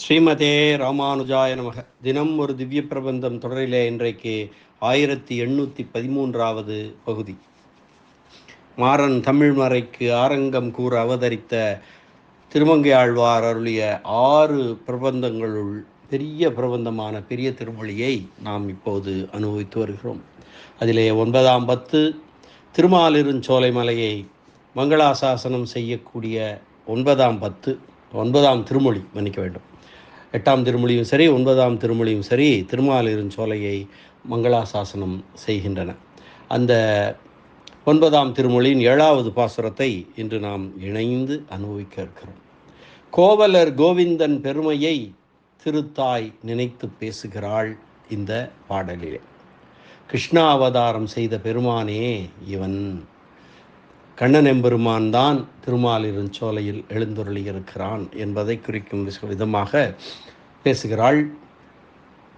ஸ்ரீமதே ராமானுஜாய நமக. தினம் ஒரு திவ்ய பிரபந்தம் தொடரிலே இன்றைக்கு ஆயிரத்தி எண்ணூற்றி பதிமூன்றாவது பகுதி. மாறன் தமிழ்மறைக்கு ஆரங்கம் கூற அவதரித்த திருமங்கை ஆழ்வார் அருளிய ஆறு பிரபந்தங்களுள் பெரிய பிரபந்தமான பெரிய திருமொழியை நாம் இப்போது அனுபவித்து வருகிறோம். அதிலே ஒன்பதாம் பத்து திருமாலிருஞ்சோலை மலையை மங்களாசாசனம் செய்யக்கூடிய ஒன்பதாம் பத்து ஒன்பதாம் திருமொழி மன்னிக்க வேண்டும். எட்டாம் திருமொழியும் சரி ஒன்பதாம் திருமொழியும் சரி திருமாலிருஞ்சோலையை மங்களாசாசனம் செய்கின்றன. அந்த ஒன்பதாம் திருமொழியின் ஏழாவது பாசுரத்தை இன்று நாம் இணைந்து அனுபவிக்க இருக்கிறோம். கோவலர் கோவிந்தன் பெருமையை திருத்தாய் நினைத்து பேசுகிறாள் இந்த பாடலிலே. கிருஷ்ணா அவதாரம் செய்த பெருமானே இவன் கண்ணன் எம்பெருமான் தான் திருமாலிருஞ்சோலையில் எழுந்தருளியிருக்கிறான் என்பதை குறிக்கும் விதமாக பேசுகிறாள்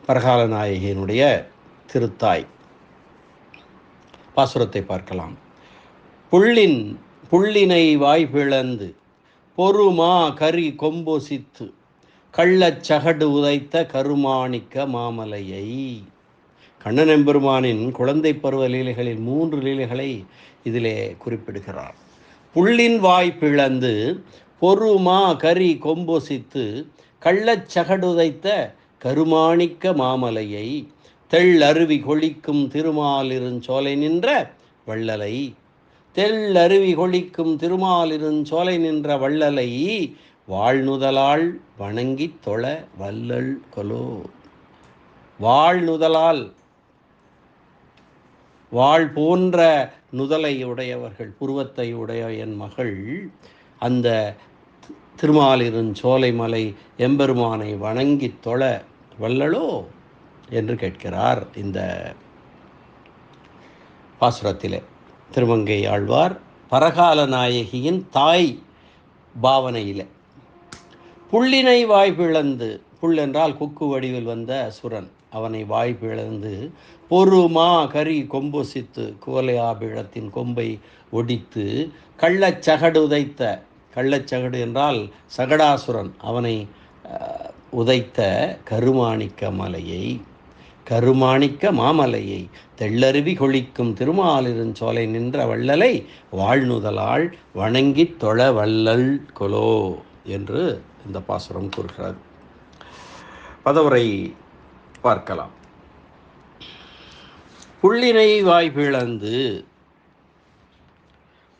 பரகால நாயகியினுடைய திருத்தாய். பாசுரத்தை பார்க்கலாம். புள்ளின் புள்ளினை வாய்பிழந்து பொறுமா கரி கொம்பொசித்து கள்ளச் சகடு உதைத்த கருமாணிக்க மாமலையை கண்ணன் எம்பெருமானின் குழந்தை பருவ லீலைகளில் மூன்று லீலைகளை இதிலே குறிப்பிடுகிறார். புள்ளின் வாய் பிளந்து பொறுமா கரி கொம்பொசித்து கள்ளச் சகடுதைத்த கருமாணிக்க மாமலையை தெள் அருவி கொளிக்கும் திருமாலிருஞ்சோலை நின்ற வள்ளலை. தெள் அருவி கொளிக்கும் திருமாலிருஞ்சோலை நின்ற வள்ளலை. வாழ்நுதலால் வணங்கித் தொழ வள்ளல் கொலோ. வாழ்நுதலால் வாழ் போன்ற நுதலை உடையவர்கள் புருவத்தை உடைய என் மகள் அந்த திருமாலிருந் மலை எம்பெருமானை வணங்கித் தொழ வல்லளோ என்று கேட்கிறார் இந்த பாசுரத்திலே. திருமங்கை ஆழ்வார் பரகால நாயகியின் தாய் பாவனையிலே. புள்ளினை வாய் புல் என்றால் குக்கு வடிவில் வந்த சுரன் அவனை வாய் பிளந்து பொறுமா கரி கொம்பொசித்து குவலையாபிழத்தின் கொம்பை ஒடித்து கள்ளச்சகடு உதைத்த கள்ளச்சகடு என்றால் சகடாசுரன் அவனை உதைத்த கருமாணிக்க மலையை கருமாணிக்க மாமலையை தெள்ளருவி கொளிக்கும் திருமாலிருஞ்சோலை நின்ற வள்ளலை வாழ்நுதலாள் வணங்கித் தொழ வள்ளல் கொலோ என்று இந்த பாசுரம் கூறுகிறார் பதவரை பார்க்கலாம். புள்ளினை வாய் பிளந்து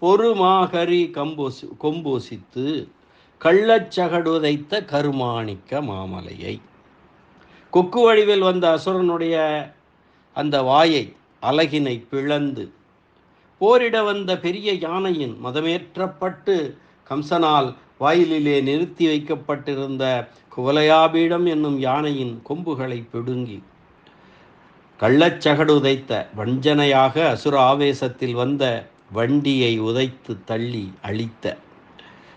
பொறுமாகரி கம்போசி கொம்போசித்து கள்ளச்சகடுதைத்த கருமாணிக்க மாமலையை. கொக்கு வடிவில் வந்த அசுரனுடைய அந்த வாயை அழகினை பிளந்து போரிட வந்த பெரிய யானையின் மதமேற்றப்பட்டு கம்சனால் வாயிலிலே நிறுத்தி வைக்கப்பட்டிருந்த குவலையாபீடம் என்னும் யானையின் கொம்புகளை பிடுங்கி கள்ளச்சகடு உதைத்த வஞ்சனையாக அசுர ஆவேசத்தில் வந்த வண்டியை உதைத்து தள்ளி அழித்த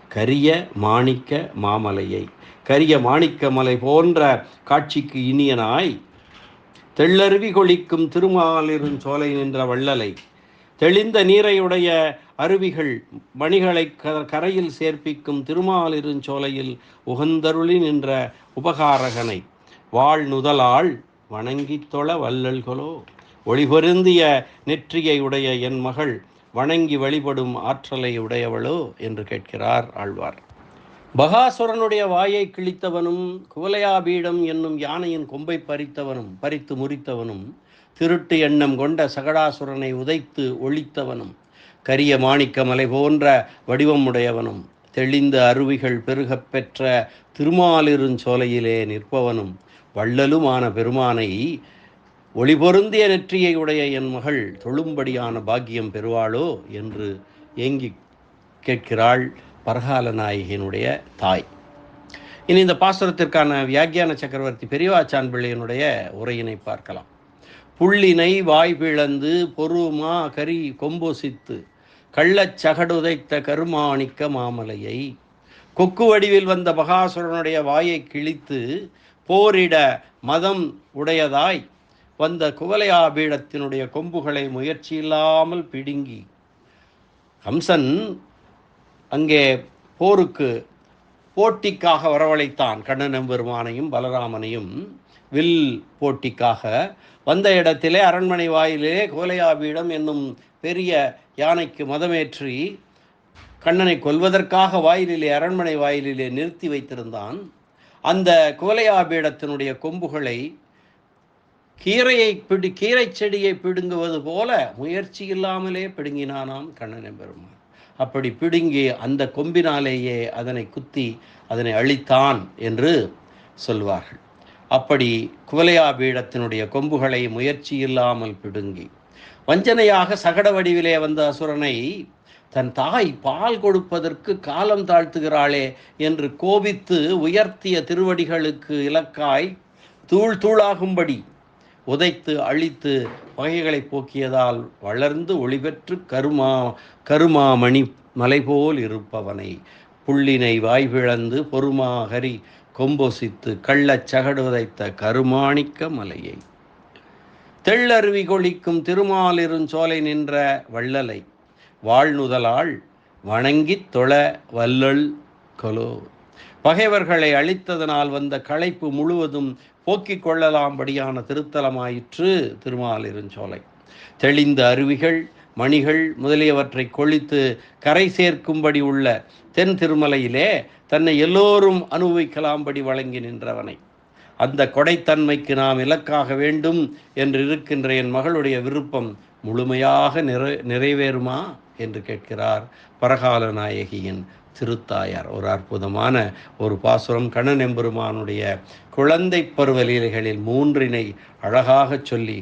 கரிய மாணிக்க மாமலையை. கரிய மாணிக்க மலை போன்ற காட்சிக்கு இனியனாய் தெள்ளருவி கொளிக்கும் திருமாலிருஞ்சோலை நின்ற வள்ளலை. தெளிந்த நீரையுடைய அருவிகள் மணிகளை க- கரையில் சேர்ப்பிக்கும் திருமாலிருஞ்சோலையில் உகந்தருளி நின்ற உபகாரகனை. வாழ் நுதலாள் வணங்கித் தொழ வள்ளல்களோ ஒளிபொருந்திய நெற்றியை உடைய என் மகள் வணங்கி வழிபடும் ஆற்றலை உடையவளோ என்று கேட்கிறார் ஆழ்வார். பகாசுரனுடைய வாயை கிழித்தவனும் குவலையாபீடம் என்னும் யானையின் கொம்பை பறித்தவனும் பறித்து முறித்தவனும் திருட்டு எண்ணம் கொண்ட சகடாசுரனை உதைத்து ஒழித்தவனும் கரிய மாணிக்கமலை போன்ற வடிவம் உடையவனும் தெளிந்த அருவிகள் பெருகப் பெற்ற திருமாலிருஞ்சோலையிலே நிற்பவனும் வள்ளலுமான பெருமானை ஒளிபொருந்திய நெற்றியை உடைய என் மகள் தொழும்படியான பாக்கியம் பெறுவாளோ என்று ஏங்கி கேட்கிறாள் பரகால நாயகியினுடைய தாய். இனி இந்த பாசுரத்திற்கான வியாக்கியான சக்கரவர்த்தி பெரியவாச்சான் பிள்ளையனுடைய உரையினை பார்க்கலாம். புள்ளினை வாய் பிளந்து பொறுமா கரி கொம்போசித்து கள்ளச்சகடுதைத்த கருமாணிக்க மாமலையை கொக்கு வடிவில் வந்த பகாசுரனுடைய வாயை கிழித்து போரிட மதம் உடையதாய் வந்த குவலையாபீடத்தினுடைய கொம்புகளை முயற்சி இல்லாமல் பிடுங்கி கம்சன் அங்கே போருக்கு போட்டிக்காக வரவழைத்தான். கண்ணன் எம்பெருமானையும் பலராமனையும் வில் போட்டிக்காக வந்த இடத்திலே அரண்மனை வாயிலே கோலையாபீடம் என்னும் பெரிய யானைக்கு மதமேற்றி கண்ணனை கொல்வதற்காக வாயிலிலே அரண்மனை வாயிலிலே நிறுத்தி வைத்திருந்தான். அந்த கோலையாபீடத்தினுடைய கொம்புகளை கீரையை பிடி கீரை செடியை பிடுங்குவது போல முயற்சி இல்லாமலே பிடுங்கினானாம் கண்ணனை பெருமான் அப்படி பிடுங்கி அந்த கொம்பினாலேயே அதனை குத்தி அதனை அழித்தான் என்று சொல்வார்கள். அப்படி குவலையாபீடத்தினுடைய கொம்புகளை முயற்சி இல்லாமல் பிடுங்கி வஞ்சனையாக சகட வடிவிலே வந்த அசுரனை தன் தாய் பால் கொடுப்பதற்கு காலம் தாழ்த்துகிறாளே என்று கோபித்து உயர்த்திய திருவடிகளுக்கு இலக்காய் தூள் தூளாகும்படி உதைத்து அழித்து வகைகளை போக்கியதால் வளர்ந்து ஒளிபெற்று கருமா கருமாமணி மலை போல் இருப்பவனை புள்ளினை வாய்விழந்து பொறுமாகரி கொம்போசித்து கொம்பொசித்து கள்ளச் சகடு உதைத்த கருமாணிக்க மலையை. தெள்ளருவி கொளிக்கும் திருமாலிருஞ்சோலை நின்ற வள்ளலை வாழ்நுதலாள் வணங்கித் தொழ வல்லல் கொலோ. பகைவர்களை அழித்ததனால் வந்த களைப்பு முழுவதும் போக்கிக் கொள்ளலாம்படியான திருத்தலமாயிற்று திருமாலிருஞ்சோலை தெளிந்த அருவிகள் மணிகள் முதலியவற்றை கொளித்து கரை சேர்க்கும்படி உள்ள தென் திருமலையிலே தன்னை எல்லோரும் அனுபவிக்கலாம்படி வழங்கி நின்றவனை. அந்த கொடைத்தன்மைக்கு நாம் இலக்காக வேண்டும் என்று இருக்கின்ற என் மகளுடைய விருப்பம் முழுமையாக நிறை நிறைவேறுமா என்று கேட்கிறார் பரகால நாயகியின் திருத்தாயார். ஒரு அற்புதமான ஒரு பாசுரம் கண்ணன் எம்பெருமானுடைய குழந்தை பருவ லீலைகளில் மூன்றினை அழகாக சொல்லி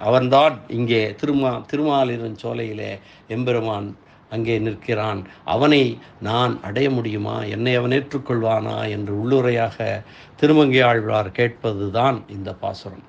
அவன்தான் இங்கே திருமா திருமாலிரன் சோலையிலே எம்பெருமான் அங்கே நிற்கிறான். அவனை நான் அடைய முடியுமா? என்னை அவன் ஏற்றுக்கொள்வானா? என்று உள்ளுரையாக திருமங்கை ஆழ்வார் கேட்பதுதான் இந்த பாசுரம்.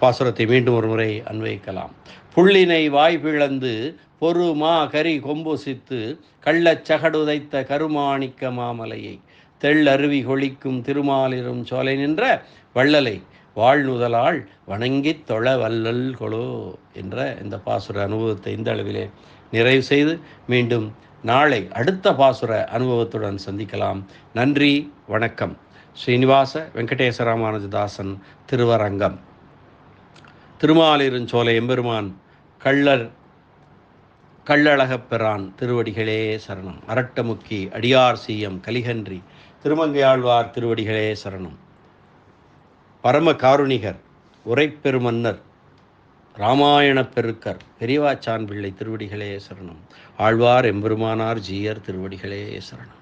பாசுரத்தை மீண்டும் ஒரு முறை அன்வைக்கலாம் புள்ளினை வாய்பிழந்து பொறு மா கரி கொம்புசித்து கள்ளச் சகடுதைத்த கருமாணிக்க மாமலையை தெள்ளருவி கொளிக்கும் திருமாலிரும் சோலை நின்ற வள்ளலை வாழ்நுதலாள் வணங்கித் தொழ வல்லல் கொலோ என்ற இந்த பாசுர அனுபவத்தை இந்த அளவிலே நிறைவு செய்து மீண்டும் நாளை அடுத்த பாசுர அனுபவத்துடன் சந்திக்கலாம். நன்றி வணக்கம். ஸ்ரீனிவாச வெங்கடேசராமானுஜதாசன் திருவரங்கம். திருமாலிருஞ்சோலை எம்பெருமான் கள்ளர் கள்ளழகப்பெறான் திருவடிகளே சரணம். அரட்டமுக்கி அடியார் சீயம் கலிகன்றி திருமங்கையாழ்வார் திருவடிகளே சரணம். பரம காருணிகர் உரைப்பெருமன்னர் ராமாயணப் பெருக்கர் பெரியவாச்சான் பிள்ளை திருவடிகளே சரணம். ஆழ்வார் எம்பெருமானார் ஜீயர் திருவடிகளே சரணம்.